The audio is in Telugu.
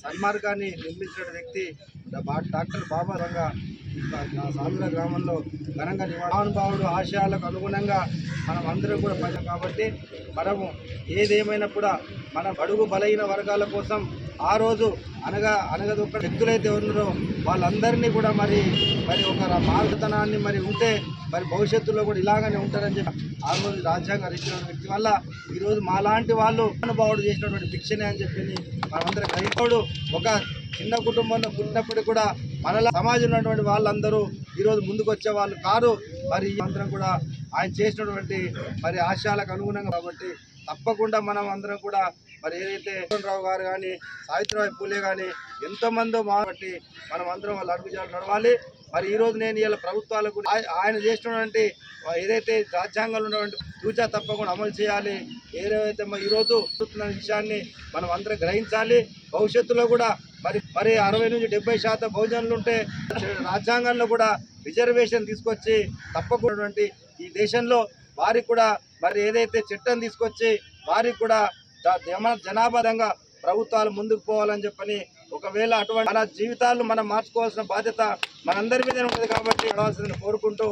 సన్మార్గాన్ని నిర్మించిన వ్యక్తి బా- డాక్టర్ బాబా రంగా సాధుల గ్రామంలో ఘనంగా మహానుభావుడు ఆశయాలకు అనుగుణంగా మనం అందరం కూడా పడ్డాం కాబట్టి మనము ఏదేమైనా కూడా మన బడుగు బలహీన వర్గాల కోసం ఆ రోజు అనగా అనగదొక్క వ్యక్తులైతే ఉన్నారో వాళ్ళందరినీ కూడా మరి మరి ఒక మార్గతనాన్ని మరి ఉంటే మరి భవిష్యత్తులో కూడా ఇలాగనే ఉంటారని చెప్పి ఆ రోజు రాజ్యాంగం ఇచ్చిన వ్యక్తి వల్ల ఈరోజు మాలాంటి వాళ్ళు అనుభావుడు చేసినటువంటి భిక్షనే అని చెప్పి మనమందరం గ్రహించడు ఒక చిన్న కుటుంబంలో పుట్టినప్పటికీ కూడా మనలా సమాజంలో ఉన్నటువంటి వాళ్ళందరూ ఈరోజు ముందుకు వచ్చే వాళ్ళు కారు. మరి ఈ అందరం కూడా ఆయన చేసినటువంటి మరి ఆశయాలకు అనుగుణంగా కాబట్టి తప్పకుండా మనం అందరం కూడా మరి ఏదైతే రావు గారు కానీ సావిత్రిబాయి పూలే కానీ ఎంతోమందో మాబట్టి మనం అందరం వాళ్ళు అడుగుజాలు నడవాలి. మరి ఈ రోజు నేను ఇలా ప్రభుత్వాలకు ఆయన చేసినటువంటి ఏదైతే రాజ్యాంగంలో ఉన్నటువంటి సూచన తప్పకుండా అమలు చేయాలి. ఏదైతే మరి ఈరోజు జరుగుతున్న విషయాన్ని మనం అందరం గ్రహించాలి. భవిష్యత్తులో కూడా మరి మరి అరవై నుంచి డెబ్బై శాతం భోజనాలు ఉంటే రాజ్యాంగంలో కూడా రిజర్వేషన్ తీసుకొచ్చి తప్పకుండా ఈ దేశంలో వారికి కూడా మరి ఏదైతే చట్టం తీసుకొచ్చి వారికి కూడా జ- జమ- జనాభాదంగా ప్రభుత్వాలు ముందుకు పోవాలని చెప్పని ఒకవేళ అటువంటి మన జీవితాలు మనం మార్చుకోవాల్సిన బాధ్యత మనందరి మీద ఉంటుంది కాబట్టి నడవాల్సిందని కోరుకుంటూ